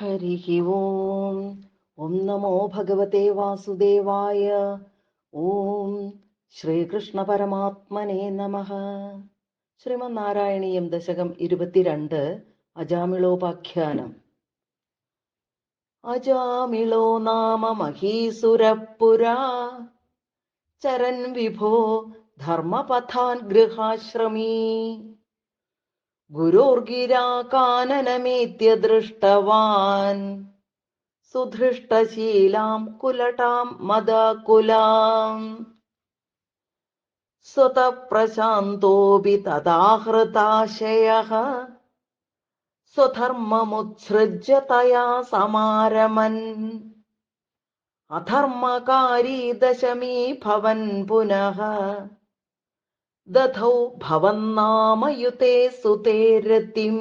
हरिः ഓം ഓം നമോ ഭഗവതേ വാസുദേവായ ഓം ശ്രീകൃഷ്ണ പരമാത്മനെ നമ ശ്രീമന്നാരായണീയം ദശകം ഇരുപത്തിരണ്ട് അജാമിളോപാഖ്യാനം. അജാമിളോ നാമ മഹീസുരപുരാ ചരൻ വിഭോ ധർമ്മപഥാൻ ഗൃഹാശ്രമീ। ഗുരോർഗിരാകാനനമേത്യ ദൃഷ്ടവാൻ സുധൃഷ്ടശീലാം കുലടാം മദകുലാം. സ്വതപ്രശാന്തോപി തദാഹൃതാശയഃ സ്വധർമ്മമുത്സൃജ്യ തയാ സമാരമൻ. അധർമ്മകാരീ ദശമീ ഭവൻ പുനഃ. ദധൗ ഭവന്നാമയുതേ സുതേരതിം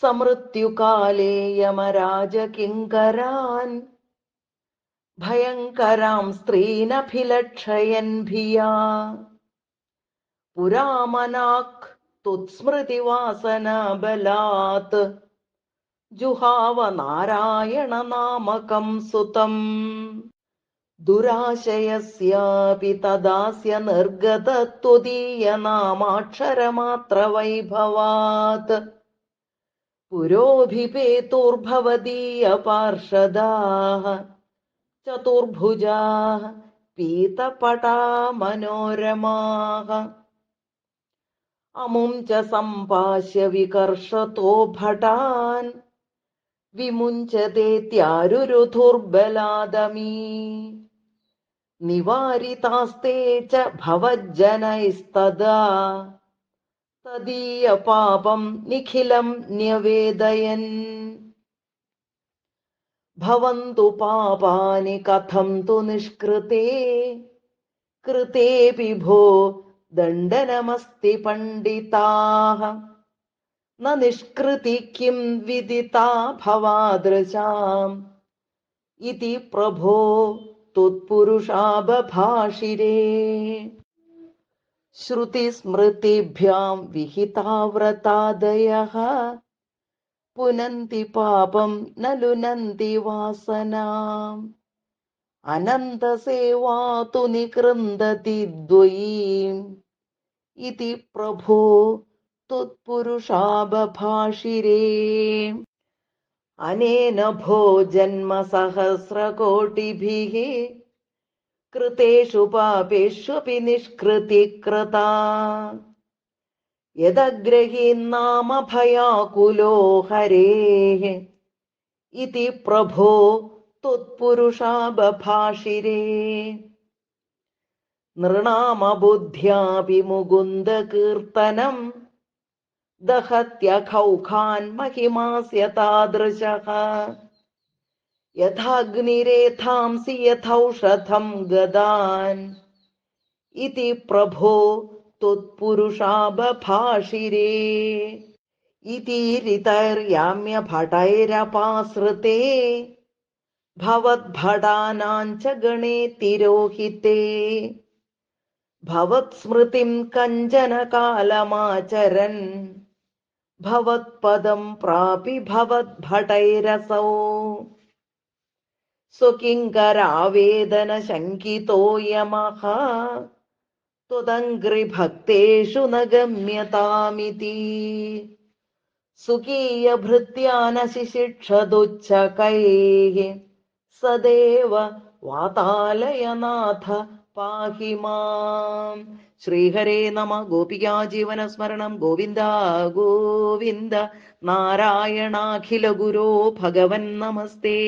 സമൃത്യുകാലേ യമരാജകിങ്കരാൻ ഭയങ്കരാം സ്ത്രീനഭിലക്ഷയൻ ഭിയാ. പുരാമനാക് തുത്സ്മൃതിവാസനബലാത്. ജുഹാവ നാരായണ നാമകം സുതം. ദുരാശയസ്യാപി തദാസ്യ നിർഗതത്വതീയ നാമാക്ഷരമാത്ര വൈഭവാത് പുരോഭിപേതുർഭവതീയ പാർഷദാഃ ചതുർഭുജാഃ പീതപടാ മനോരമാः അമും ച സമ്പാശ്യ വികർഷതോ ഭടാൻ വിമുഞ്ചതേത്യാരുരുധുർബലാദമീ നിവാരിതാസ്തേ ച ഭവജ്ജനൈസ്തദാ തദീയപാപം നിഖിലം ന്യവേദയൻ ഭവന്തു പാപാനി കഥം തു നിഷ്കൃതേ കൃതേപി ഭോ ദണ്ഡനമസ്തി പണ്ഡിതാഃ ന विदिता കിം വിദിതാ ഭവാദൃശാം त्पुरुषाभभाषिरे श्रुतिस्मृतिभ्यां विहिताव्रतादयः पुनन्ति पापं न लुनन्ति वासनाम्। अनन्तसेवा तु निकृन्दति द्वयीम्। इति प्रभो त्वत्पुरुषाभभाषिरे अनेन भो जन्मसहस्रकोटिभिः कृतेषु पापेष्वपि निष्कृतिकृता यदग्रहीन्नामभयाकुलो हरेः इति प्रभो त्वत्पुरुषाबभाषिरे नृणामबुद्ध्यापि मुकुन्दकीर्तनम् दहत्यखौखान् महिमास्य तादृशः। यथाग्निरेथांसि यथौषधं गदान्। इति प्रभो त्वत्पुरुषाबभाषिरे। इतीरितैर्याम्यभटैरपासृते भवद्भटानां च गणे तिरोहिते। भवत्स्मृतिं कञ्चन कालमाचरन् भवत्पदं प्रापि भवद्भटैरसौ सुकिङ्करावेदनशङ्कितो यमः त्वदङ्घ्रिभक्तेषु न गम्यतामिति सुकीयभृत्या न शिशिक्षदुच्छकैः सदेव वातालयनाथ पाहि माम् ശ്രീഹരേ നമ. ഗോപികാ ജീവന സ്മരണം ഗോവിന്ദ ഗോവിന്ദ. നാരായണാഖില ഗുരോ ഭഗവൻ നമസ്തേ.